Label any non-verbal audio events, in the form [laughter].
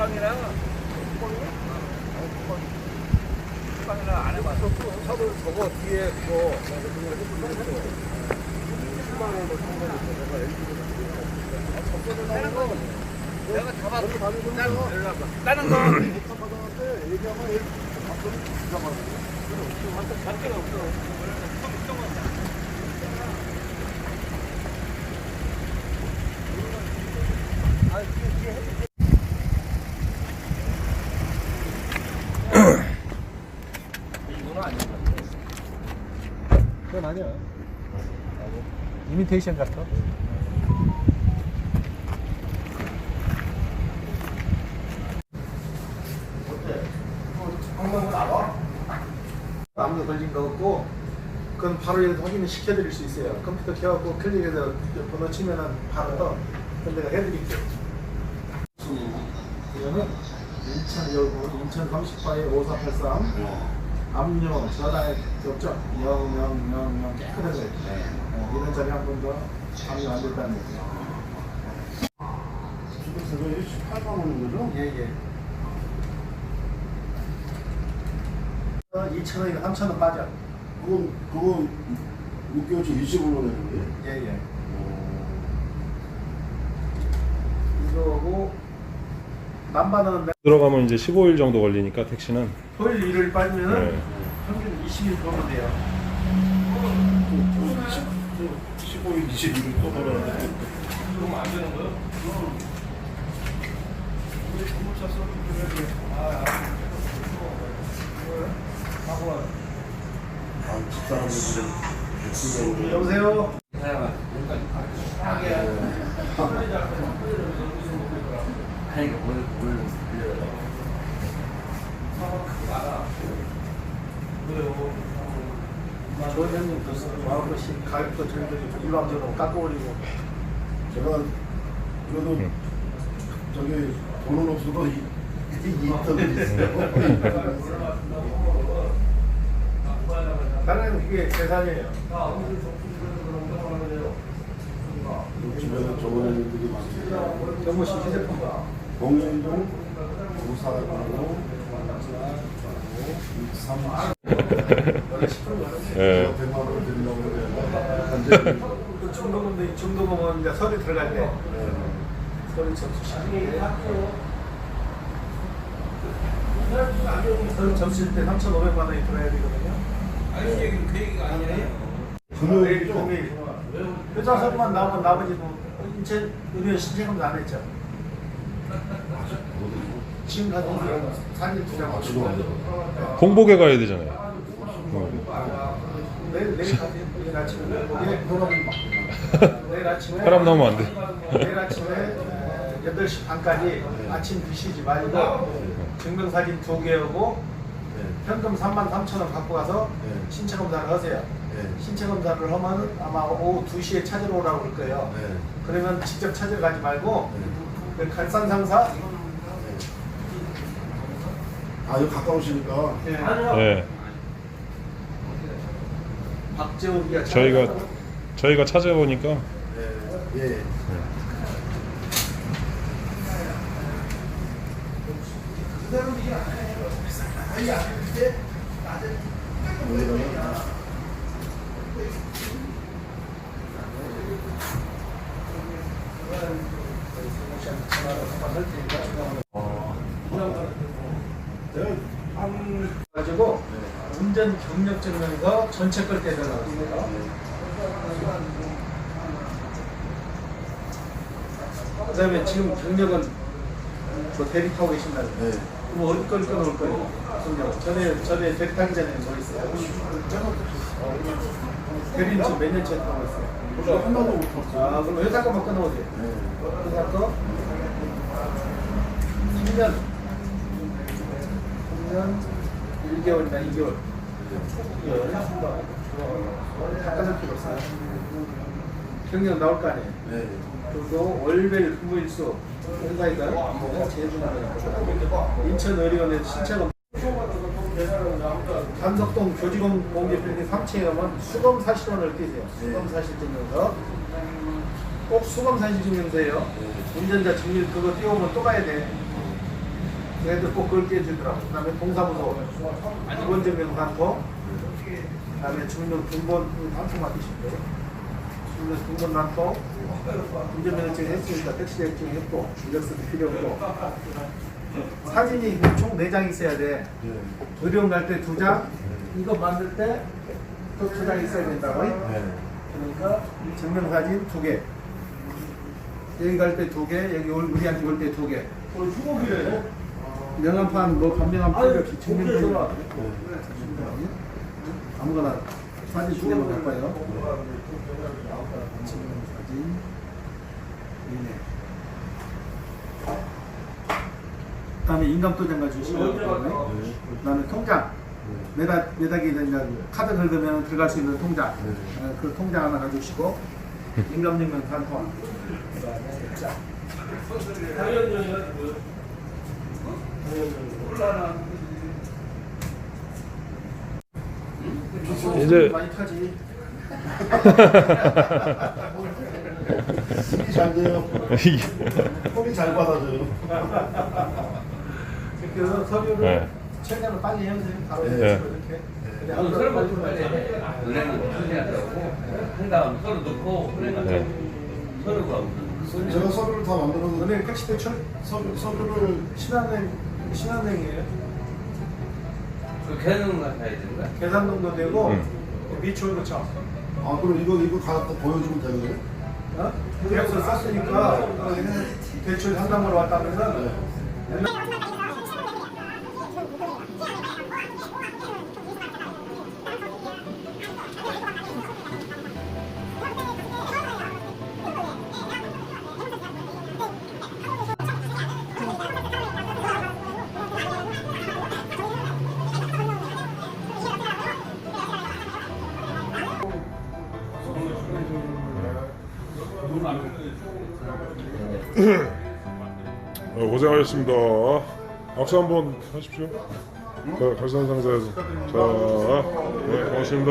국방이랑 국방이랑 안 해봤어. 저거 저거 뒤에 그거 내가 다 봤어. 다른 거 다른 거 밖에 없어. 그건 아니야. 이미테이션 같아. 항상 나와? 아무도 걸린 거 없고 그건 바로 이렇게 확인을 시켜드릴 수 있어요. 컴퓨터 켜갖고 클릭해서 번호 치면은 바로 떠. 그럼 내가 해드릴게요. 이거는 인천 여고 인천 30바에 5483 압류 전화에 없죠? 영영영영 깨끗한 거예요. 어, 이런 자리 한 번 더 압류 안 됐다는 거죠. 지금 저거 18만 원인 거죠? 예 예. 2,000원이나 3,000원 빠져. 그건 그건 6개월치 20원으로 내는 거예요? 예 예. 이거고 남반은 들어가면 이제 15일 정도 걸리니까 택시는. 토요일 일요일 빠지면은 네. 평균 20일 걸면 돼요. 15일, 20일을 또 벌어야 아, 집사람들이 좀 여보세요. 좋은 형님 그 마음없이 가격도 저희들이 일방적으로 깎아올리고 제가 그래도 음. 저기 돈은 없어도 이, 이 인터넷 있어요. 다른 그게 계산이에요. 주변에 좋은 애들이 많습니다. 경모 씨 휴대폰 봐. 3 원래 10분 예. 100만 원을 드리려고 그러는데 그 중도금도 중도금은 이제 서류 들어갈 때. 서류 접수 시키는 서류 접수할 때 3,500만 원이 들어야 되거든요. 아니 얘기는 그 얘기가 아니에요. 금요일 금요일. 회사 서류만 나오면 나머지 뭐 인체 의료 신체검사 안 했죠. 지금 사진. 공복에 가야 되잖아요. 음. 내일 내일 가서 내일 아침에 내일 그러면 내일 아침에 사람 나오면 안 돼. 내일 아침에 8시 반까지 아침 드시지 말고 증명사진 두 개 오고 현금 3만 3천 원 갖고 가서 네. 신체 검사를 하세요. 네. 신체 검사를 하면 아마 오후 2시에 찾으러 오라고 그럴 거예요. 네. 그러면 직접 찾으러 가지 말고 갈산 상사? 아, 여기 가까우시니까. 예, 예. 박재욱이가 저희가 저희가 찾아보니까. 예. 내가 한 가지고 운전 경력 증명서 전체 걸 때려 나왔어요. 그다음에 지금 경력은 뭐 대리 타고 계신다는 거. 네. 뭐 어디 걸 끊어올 거예요? 경력. 전에 전에 대리 타기 전에 뭐 있어요? 대리는 지금 몇 년째 타고 있어요? 저 하나도 못 탔어요. 아 그럼 회사 거만 끊어오세요. 네. 회사 거 3년 3년 1개월이나 2개월 2개월 다 끊을 필요 없어요. 경력 나올 거 아니에요. 네. 그리고 월별 근무일수 회사에다 뭐가 제일 중요한 거 인천 의료원에 신체검 단석동 교직원 공개필기 3층에 가면 수검 사실원을 띄세요. 수검 사실 증명서. 꼭 수검 사실 증명서예요. 운전자 증일 그거 띄우면 또 가야 돼. 얘도 꼭 그렇게 해주더라고. 그 다음에 동사무소, 기본증명 단통, 그 다음에 중년 단통 맡으시면 돼요. 중년 등본 단통, 운전면허증 했으니까 택시 자격증 했고, 이력서도 필요 없고, 사진이 총 4장 있어야 돼. 의료원 갈 때 2장, 이거 만들 때 또 2장 있어야 된다고. 그러니까 증명사진 2개. 여기 갈 때 2개, 여기 올- 우리한테 올 때 2개. 명함판 뭐 감명함 필요 없이 증명사진 아무거나 사진 두 개만 할까요? 증명사진 이네 그다음에 인감도장 가주시고 그다음에 통장 매달 매달게 된다고 카드 긁으면 들어갈 수 있는 통장 어, 그 통장 하나 가주시고 인감증명 단통 그다음에 자 이제 많이 타지 힘이 [laughs] 잘 돼요. 이게 폼이 잘 받아줘요. 그래서 서류를 네. 최대한 빨리 해주세요 바로 네. 이렇게 서로 아무래도 서로 빨리 해. 은행은 처리하더라고. 한 다음 서로 넣고 은행 네. 서로가 제가 서류를 다 만들어서 오늘 택시대 출 서류, 서류를 신한은행 신한은행이에요 그 개는 가야 되는 거야? 계산동도 되고 음. 미추홀도 쳐아 그럼 이거 이거 갖다 보여주면 되거든요? 어? 계약서 썼으니까 대출 상담으로 왔다면은 어, 고생하셨습니다. 악수 한번 하십시오. 자, 갈산 상사에서. 자, 네, 고맙습니다.